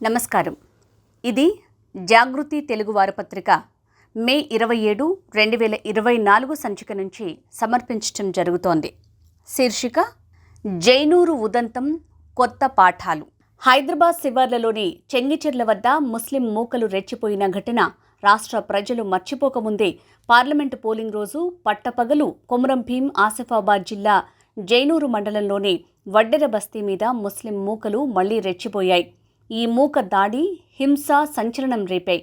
నమస్కారం. ఇది జాగృతి తెలుగు వారపత్రిక మే ఇరవై ఏడు రెండు వేల ఇరవై నాలుగు సంచిక నుంచి సమర్పించటం జరుగుతోంది. శీర్షిక జైనూరు ఉదంతం కొత్త పాఠాలు. హైదరాబాద్ శివార్లలోని చెంగిచెర్ల వద్ద ముస్లిం మూకలు రెచ్చిపోయిన ఘటన రాష్ట్ర ప్రజలు మర్చిపోకముందే పార్లమెంటు పోలింగ్ రోజు పట్టపగలు కొమరం భీం ఆసిఫాబాద్ జిల్లా జైనూరు మండలంలోని వడ్డెర బస్తీ మీద ముస్లిం మూకలు మళ్ళీ రెచ్చిపోయాయి. ఈ మూక దాడి హింస సంచలనం రేపాయి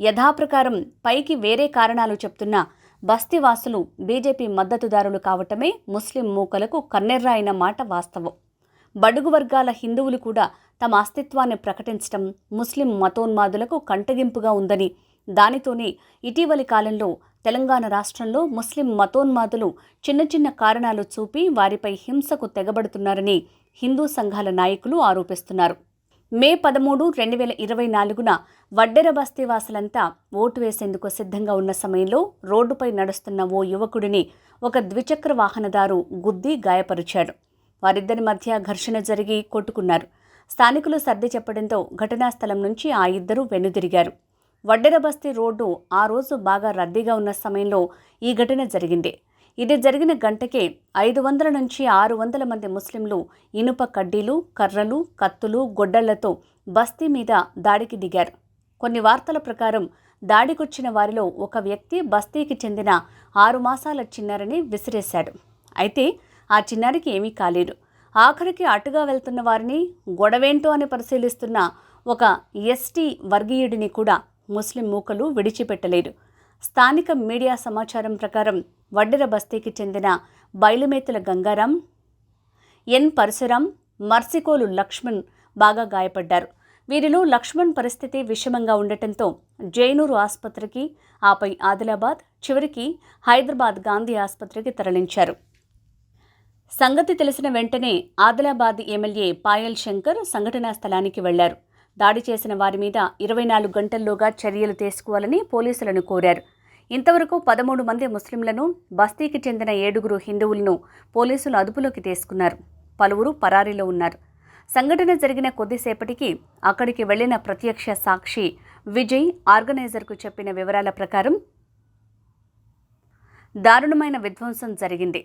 యథాప్రకారం పైకి వేరే కారణాలు చెప్తున్న బస్తీవాసులు బీజేపీ మద్దతుదారులు కావటమే ముస్లిం మూకలకు కన్నెర్రాయిన మాట వాస్తవం. బడుగు వర్గాల హిందువులు కూడా తమ అస్తిత్వాన్ని ప్రకటించడం ముస్లిం మతోన్మాదులకు కంటగింపుగా ఉందని దానితోనే ఇటీవలి కాలంలో తెలంగాణ రాష్ట్రంలో ముస్లిం మతోన్మాదులు చిన్న చిన్న కారణాలు చూపి వారిపై హింసకు తెగబడుతున్నారని హిందూ సంఘాల నాయకులు ఆరోపిస్తున్నారు. మే పదమూడు రెండు వేల ఇరవై నాలుగున వడ్డెర బస్తీవాసులంతా ఓటు వేసేందుకు సిద్ధంగా ఉన్న సమయంలో రోడ్డుపై నడుస్తున్న ఓ యువకుడిని ఒక ద్విచక్ర వాహనదారు గుద్ది గాయపరిచాడు. వారిద్దరి మధ్య ఘర్షణ జరిగి కొట్టుకున్నారు. స్థానికులు సర్ది చెప్పడంతో ఘటనా స్థలం నుంచి ఆ ఇద్దరు వెనుదిరిగారు. వడ్డెర బస్తీ రోడ్డు ఆ రోజు బాగా రద్దీగా ఉన్న సమయంలో ఈ ఘటన జరిగింది. ఇది జరిగిన గంటకే ఐదు వందల నుంచి ఆరు వందల మంది ముస్లింలు ఇనుప కడ్డీలు కర్రలు కత్తులు గొడ్డళ్ళతో బస్తీ మీద దాడికి దిగారు. కొన్ని వార్తల ప్రకారం దాడికొచ్చిన వారిలో ఒక వ్యక్తి బస్తీకి చెందిన ఆరు మాసాల చిన్నారిని విసిరేశాడు. అయితే ఆ చిన్నారికి ఏమీ కాలేదు. ఆఖరికి అటుగా వెళ్తున్న వారిని గొడవేంటో అని పరిశీలిస్తున్న ఒక ఎస్టీ వర్గీయుడిని కూడా ముస్లిం మూకలు విడిచిపెట్టలేదు. స్థానిక మీడియా సమాచారం ప్రకారం వడ్డెర బస్తీకి చెందిన బయలుమేతుల గంగారాం ఎన్. పరశురాం మర్సికోలు లక్ష్మణ్ బాగా గాయపడ్డారు. వీరిలో లక్ష్మణ్ పరిస్థితి విషమంగా ఉండటంతో జైనూరు ఆసుపత్రికి ఆపై ఆదిలాబాద్ చివరికి హైదరాబాద్ గాంధీ ఆసుపత్రికి తరలించారు. సంగతి తెలిసిన వెంటనే ఆదిలాబాద్ ఎమ్మెల్యే పాయల్ శంకర్ సంఘటనా స్థలానికి వెళ్ళారు. దాడి చేసిన వారి మీద ఇరవై నాలుగు గంటల్లోగా చర్యలు తీసుకోవాలని పోలీసులను కోరారు. ఇంతవరకు పదమూడు మంది ముస్లింలను బస్తీకి చెందిన ఏడుగురు హిందువులను పోలీసులు అదుపులోకి తీసుకున్నారు. పలువురు పరారీలో ఉన్నారు. సంఘటన జరిగిన కొద్దిసేపటికి అక్కడికి వెళ్ళిన ప్రత్యక్ష సాక్షి విజయ్ ఆర్గనైజర్కు చెప్పిన వివరాల ప్రకారం దారుణమైన విధ్వంసం జరిగింది.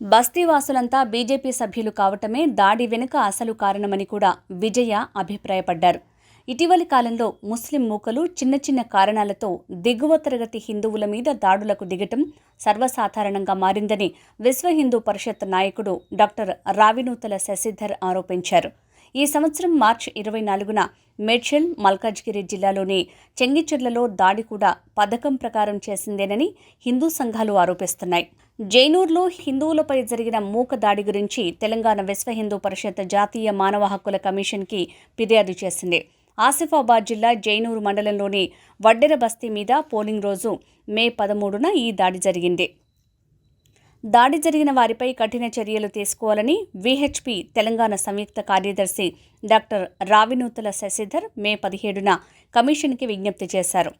బస్తీవాసులంతా బీజేపీ సభ్యులు కావటమే దాడి వెనుక అసలు కారణమని కూడా విజయ అభిప్రాయపడ్డారు. ఇటీవలి కాలంలో ముస్లిం మూకలు చిన్న చిన్న కారణాలతో దిగువ తరగతి హిందువుల మీద దాడులకు దిగటం సర్వసాధారణంగా మారిందని విశ్వ హిందూ పరిషత్ నాయకుడు డాక్టర్ రావినూతల శశిధర్ ఆరోపించారు. ఈ సంవత్సరం మార్చి ఇరవై నాలుగున మేడ్చల్ మల్కాజ్గిరి జిల్లాలోని చెంగిచెర్లలో దాడి కూడా పథకం ప్రకారం చేసిందేనని హిందూ సంఘాలు ఆరోపిస్తున్నాయి. జైనూర్లో హిందువులపై జరిగిన మూక దాడి గురించి తెలంగాణ విశ్వ హిందూ పరిషత్ జాతీయ మానవ హక్కుల కమిషన్కి ఫిర్యాదు చేసింది. ఆసిఫాబాద్ జిల్లా జైనూరు మండలంలోని వడ్డెర బస్తీ మీద పోలింగ్ రోజు మే పదమూడున ఈ దాడి జరిగింది. దాడి జరిగిన వారిపై కఠిన చర్యలు తీసుకోవాలని విహెచ్పి తెలంగాణ సంయుక్త కార్యదర్శి డాక్టర్ రావినూతుల శశిధర్ మే పదిహేడున కమిషన్కి విజ్ఞప్తి చేశారు.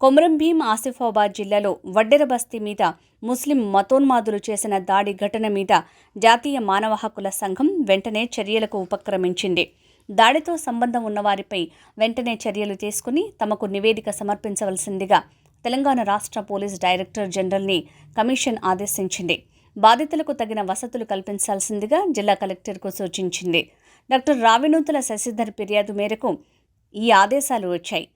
కొమరం భీం ఆసిఫాబాద్ జిల్లాలో వడ్డెర బస్తీ మీద ముస్లిం మతోన్మాదులు చేసిన దాడి ఘటన మీద జాతీయ మానవ హక్కుల సంఘం వెంటనే చర్యలకు ఉపక్రమించింది. దాడితో సంబంధం ఉన్నవారిపై వెంటనే చర్యలు తీసుకుని తమకు నివేదిక సమర్పించవలసిందిగా తెలంగాణ రాష్ట్ర పోలీస్ డైరెక్టర్ జనరల్ని కమిషన్ ఆదేశించింది. బాధితులకు తగిన వసతులు కల్పించాల్సిందిగా జిల్లా కలెక్టర్కు సూచించింది. డాక్టర్ రావినూతుల శశిధర్ ఫిర్యాదు మేరకు ఈ ఆదేశాలు వచ్చాయి.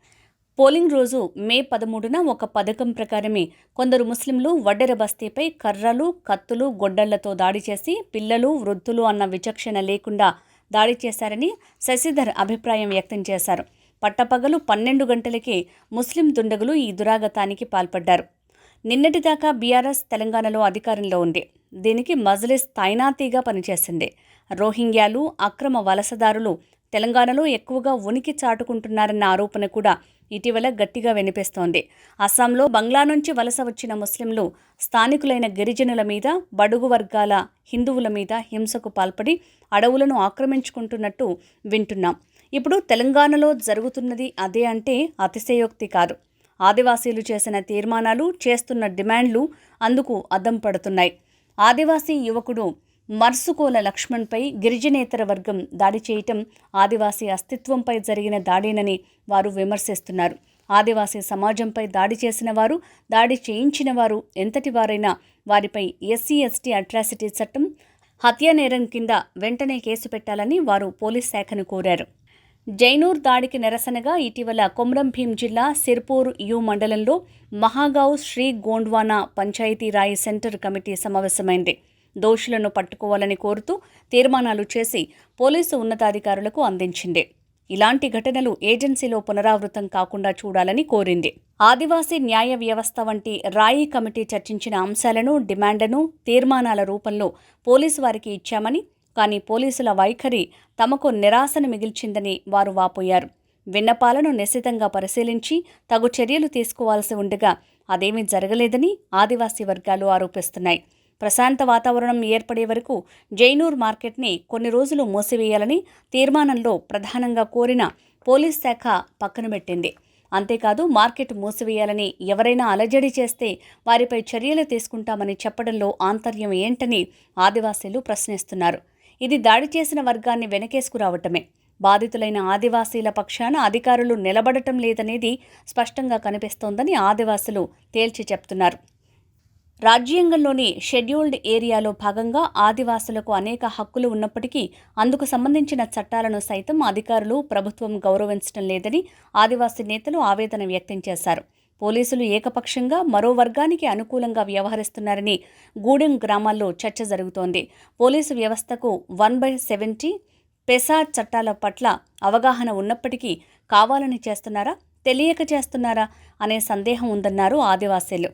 పోలింగ్ రోజు మే పదమూడున ఒక పథకం ప్రకారమే కొందరు ముస్లింలు వడ్డెర బస్తీపై కర్రలు కత్తులు గొడ్డళ్ళతో దాడి చేసి పిల్లలు వృద్ధులు అన్న విచక్షణ లేకుండా దాడి చేశారని శశిధర్ అభిప్రాయం వ్యక్తం చేశారు. పట్టపగలు పన్నెండు గంటలకే ముస్లిం దుండగులు ఈ దురాగతానికి పాల్పడ్డారు. నిన్నటిదాకా బీఆర్ఎస్ తెలంగాణలో అధికారంలో ఉంది. దీనికి మజ్లిస్ తాయినాతీగా పనిచేసింది. రోహింగ్యాలు అక్రమ వలసదారులు తెలంగాణలో ఎక్కువగా ఉనికి చాటుకుంటున్నారన్న ఆరోపణ కూడా ఇటీవల గట్టిగా వినిపిస్తోంది. అస్సాంలో బంగ్లా నుంచి వలస వచ్చిన ముస్లింలు స్థానికులైన గిరిజనుల మీద బడుగు వర్గాల హిందువుల మీద హింసకు పాల్పడి అడవులను ఆక్రమించుకుంటున్నట్టు వింటున్నాం. ఇప్పుడు తెలంగాణలో జరుగుతున్నది అదే అంటే అతిశయోక్తి కాదు. ఆదివాసీలు చేసిన తీర్మానాలు చేస్తున్న డిమాండ్లు అందుకు అద్దం పడుతున్నాయి. ఆదివాసీ యువకుడు మర్సుకోల లక్ష్మణ్పై గిరిజనేతర వర్గం దాడి చేయటం ఆదివాసీ అస్తిత్వంపై జరిగిన దాడేనని వారు విమర్శిస్తున్నారు. ఆదివాసీ సమాజంపై దాడి చేసిన వారు దాడి చేయించిన వారు ఎంతటి వారైనా వారిపై ఎస్సీ ఎస్టీ అట్రాసిటీ చట్టం హత్యా నేరం కింద వెంటనే కేసు పెట్టాలని వారు పోలీస్ శాఖను కోరారు. జైనూర్ దాడికి నిరసనగా ఇటీవల కొమ్రం భీం జిల్లా సిర్పూర్ యు మండలంలో మహాగావ్ శ్రీ గోండ్వానా పంచాయతీరాయి సెంటర్ కమిటీ సమావేశమైంది. దోషులను పట్టుకోవాలని కోరుతూ తీర్మానాలు చేసి పోలీసు ఉన్నతాధికారులకు అందించింది. ఇలాంటి ఘటనలు ఏజెన్సీలో పునరావృతం కాకుండా చూడాలని కోరింది. ఆదివాసీ న్యాయ వ్యవస్థ వంటి రాయి కమిటీ చర్చించిన అంశాలను డిమాండ్ను తీర్మానాల రూపంలో పోలీసు వారికి ఇచ్చామని కానీ పోలీసుల వైఖరి తమకు నిరాశను మిగిల్చిందని వారు వాపోయారు. విన్నపాలను నిశితంగా పరిశీలించి తగు చర్యలు తీసుకోవాల్సి ఉండగా అదేమీ జరగలేదని ఆదివాసీ వర్గాలు ఆరోపిస్తున్నాయి. ప్రశాంత వాతావరణం ఏర్పడే వరకు జైనూర్ మార్కెట్ని కొన్ని రోజులు మూసివేయాలని తీర్మానంలో ప్రధానంగా కోరిన పోలీస్ శాఖ పక్కన పెట్టింది. అంతేకాదు మార్కెట్ మూసివేయాలని ఎవరైనా అలజడి చేస్తే వారిపై చర్యలు తీసుకుంటామని చెప్పడంలో ఆంతర్యం ఏంటని ఆదివాసీలు ప్రశ్నిస్తున్నారు. ఇది దాడి చేసిన వర్గాన్ని వెనకేసుకురావటమే. బాధితులైన ఆదివాసీల పక్షాన అధికారులు నిలబడటం లేదనేది స్పష్టంగా కనిపిస్తోందని ఆదివాసులు తేల్చి చెప్తున్నారు. రాజ్యాంగంలోని షెడ్యూల్డ్ ఏరియాలో భాగంగా ఆదివాసులకు అనేక హక్కులు ఉన్నప్పటికీ అందుకు సంబంధించిన చట్టాలను సైతం అధికారులు ప్రభుత్వం గౌరవించడం లేదని ఆదివాసీ నేతలు ఆవేదన వ్యక్తం చేశారు. పోలీసులు ఏకపక్షంగా మరో వర్గానికి అనుకూలంగా వ్యవహరిస్తున్నారని గూడెం గ్రామాల్లో చర్చ జరుగుతోంది. పోలీసు వ్యవస్థకు వన్ బై సెవెంటీ పెసా చట్టాల పట్ల అవగాహన ఉన్నప్పటికీ కావాలని చేస్తున్నారా తెలియక చేస్తున్నారా అనే సందేహం ఉందన్నారు ఆదివాసీలు.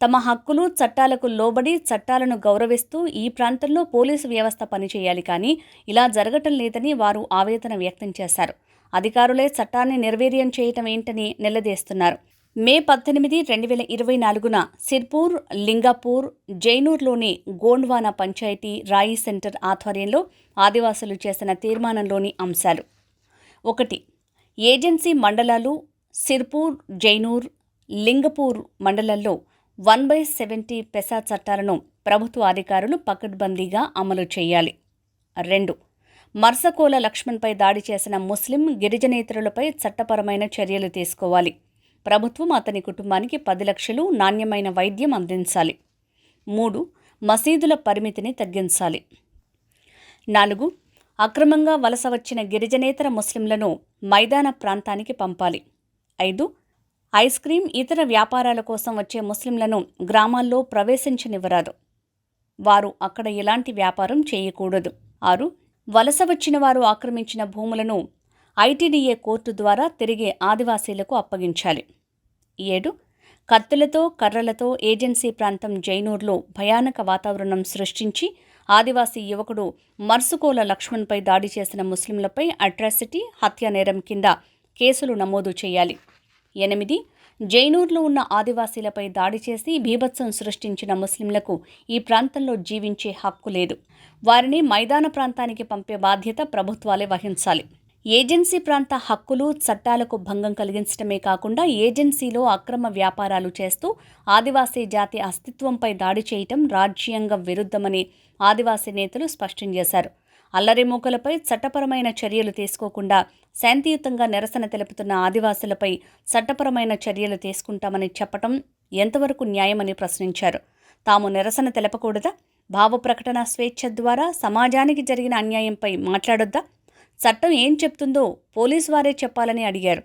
తమ హక్కులు చట్టాలకు లోబడి చట్టాలను గౌరవిస్తూ ఈ ప్రాంతంలో పోలీసు వ్యవస్థ పనిచేయాలి కానీ ఇలా జరగటం లేదని వారు ఆవేదన వ్యక్తం చేశారు. అధికారులే చట్టాన్ని నిర్వీర్యం చేయటం ఏంటని నిలదీస్తున్నారు. మే పద్దెనిమిది రెండు వేల ఇరవై నాలుగున సిర్పూర్ లింగాపూర్ జైనూర్లోని గోండ్వానా పంచాయతీ రాయి సెంటర్ ఆధ్వర్యంలో ఆదివాసులు చేసిన తీర్మానంలోని అంశాలు. ఒకటి ఏజెన్సీ మండలాలు సిర్పూర్ జైనూర్ లింగపూర్ మండలాల్లో వన్ బై సెవెంటీ పెసా చట్టాలను ప్రభుత్వ అధికారులు పకడ్బందీగా అమలు చేయాలి. రెండు మర్సకోల లక్ష్మణ్పై దాడి చేసిన ముస్లిం గిరిజనేతరులపై చట్టపరమైన చర్యలు తీసుకోవాలి. ప్రభుత్వం అతని కుటుంబానికి పది లక్షలు నాణ్యమైన వైద్యం అందించాలి. మూడు మసీదుల పరిమితిని తగ్గించాలి. నాలుగు అక్రమంగా వలస వచ్చిన గిరిజనేతర ముస్లింలను మైదాన ప్రాంతానికి పంపాలి. ఐదు ఐస్ క్రీం ఇతర వ్యాపారాల కోసం వచ్చే ముస్లింలను గ్రామాల్లో ప్రవేశించనివ్వరాదు. వారు అక్కడ ఎలాంటి వ్యాపారం చేయకూడదు. ఆరు వలస వచ్చిన వారు ఆక్రమించిన భూములను ఐటీడీఏ కోర్టు ద్వారా తిరిగి ఆదివాసీలకు అప్పగించాలి. ఏడు కత్తులతో కర్రలతో ఏజెన్సీ ప్రాంతం జైనూర్లో భయానక వాతావరణం సృష్టించి ఆదివాసీ యువకుడు మర్సుకోల లక్ష్మణ్పై దాడి చేసిన ముస్లింలపై అట్రాసిటీ హత్య నేరం కింద కేసులు నమోదు చేయాలి. ఎనిమిది జైనూర్లో ఉన్న ఆదివాసీలపై దాడి చేసి బీభత్సం సృష్టించిన ముస్లింలకు ఈ ప్రాంతంలో జీవించే హక్కు లేదు. వారిని మైదాన ప్రాంతానికి పంపే బాధ్యత ప్రభుత్వాలే వహించాలి. ఏజెన్సీ ప్రాంత హక్కులు చట్టాలకు భంగం కలిగించడమే కాకుండా ఏజెన్సీలో అక్రమ వ్యాపారాలు చేస్తూ ఆదివాసీ జాతి అస్తిత్వంపై దాడి చేయటం రాజ్యాంగ విరుద్ధమని ఆదివాసీ నేతలు స్పష్టం చేశారు. అల్లరిమూకలపై చట్టపరమైన చర్యలు తీసుకోకుండా శాంతియుతంగా నిరసన తెలుపుతున్న ఆదివాసులపై చట్టపరమైన చర్యలు తీసుకుంటామని చెప్పటం ఎంతవరకు న్యాయమని ప్రశ్నించారు. తాము నిరసన తెలపకూడదా? భావ ప్రకటన స్వేచ్ఛ ద్వారా సమాజానికి జరిగిన అన్యాయంపై మాట్లాడొద్దా? చట్టం ఏం చెప్తుందో పోలీసు వారే చెప్పాలని అడిగారు.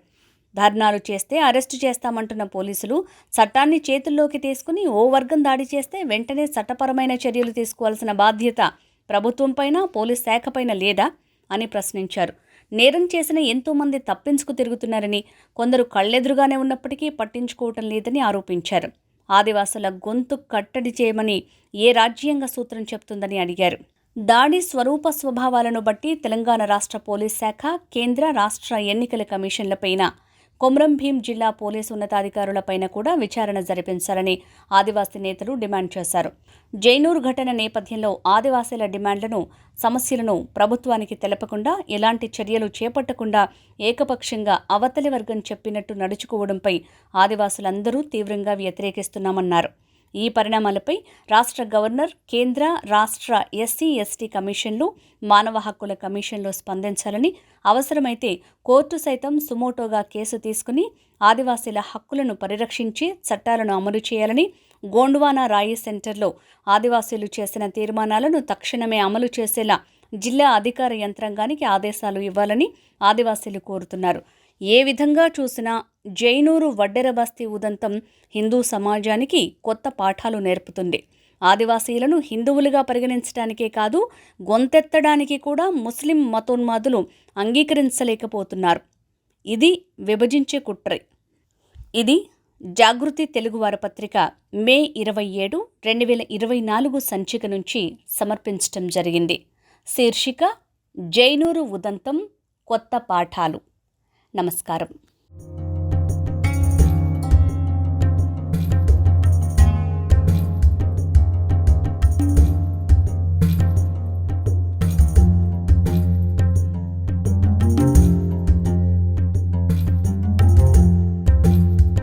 ధర్నాలు చేస్తే అరెస్టు చేస్తామంటున్న పోలీసులు చట్టాన్ని చేతుల్లోకి తీసుకుని ఓ వర్గం దాడి చేస్తే వెంటనే చట్టపరమైన చర్యలు తీసుకోవాల్సిన బాధ్యత ప్రభుత్వంపైన పోలీస్ శాఖపైన లేదా? అని ప్రశ్నించారు. నేరం చేసిన ఎంతోమంది తప్పించుకు తిరుగుతున్నారని కొందరు కళ్ళెదురుగానే ఉన్నప్పటికీ పట్టించుకోవటం లేదని ఆరోపించారు. ఆదివాసుల గొంతు కట్టడి చేయమని ఏ రాజ్యాంగ సూత్రం చెప్తుందని అడిగారు. దాడి స్వరూప స్వభావాలను బట్టి తెలంగాణ రాష్ట్ర పోలీస్ శాఖ కేంద్ర రాష్ట్ర ఎన్నికల కమిషన్లపైన కొమరం భీం జిల్లా పోలీసు ఉన్నతాధికారులపైన కూడా విచారణ జరిపించాలని ఆదివాసీ నేతలు డిమాండ్ చేశారు. జైనూర్ ఘటన నేపథ్యంలో ఆదివాసీల డిమాండ్లను సమస్యలను ప్రభుత్వానికి తెలపకుండా ఎలాంటి చర్యలు చేపట్టకుండా ఏకపక్షంగా అవతలి వర్గం చెప్పినట్టు నడుచుకోవడంపై ఆదివాసులందరూ తీవ్రంగా వ్యతిరేకిస్తున్నామన్నారు. ఈ పరిణామాలపై రాష్ట్ర గవర్నర్ కేంద్ర రాష్ట్ర ఎస్సీ ఎస్టీ కమిషన్లు మానవ హక్కుల కమిషన్లు స్పందించాలని అవసరమైతే కోర్టు సైతం సుమోటోగా కేసు తీసుకుని ఆదివాసీల హక్కులను పరిరక్షించి చట్టాలను అమలు చేయాలని గోండ్వానా రాయి సెంటర్లో ఆదివాసీలు చేసిన తీర్మానాలను తక్షణమే అమలు చేసేలా జిల్లా అధికార యంత్రాంగానికి ఆదేశాలు ఇవ్వాలని ఆదివాసీలు కోరుతున్నారు. ఏ విధంగా చూసినా జైనూరు వడ్డెరబస్తీ ఉదంతం హిందూ సమాజానికి కొత్త పాఠాలు నేర్పుతుంది. ఆదివాసీలను హిందువులుగా పరిగణించడానికే కాదు గొంతెత్తడానికి కూడా ముస్లిం మతోన్మాదులు అంగీకరించలేకపోతున్నారు. ఇది విభజించే కుట్ర. ఇది జాగృతి తెలుగువారి పత్రిక మే ఇరవై ఏడు రెండు వేల ఇరవై నాలుగు సంచిక నుంచి సమర్పించటం జరిగింది. శీర్షిక జైనూరు ఉదంతం కొత్త పాఠాలు. నమస్కారం.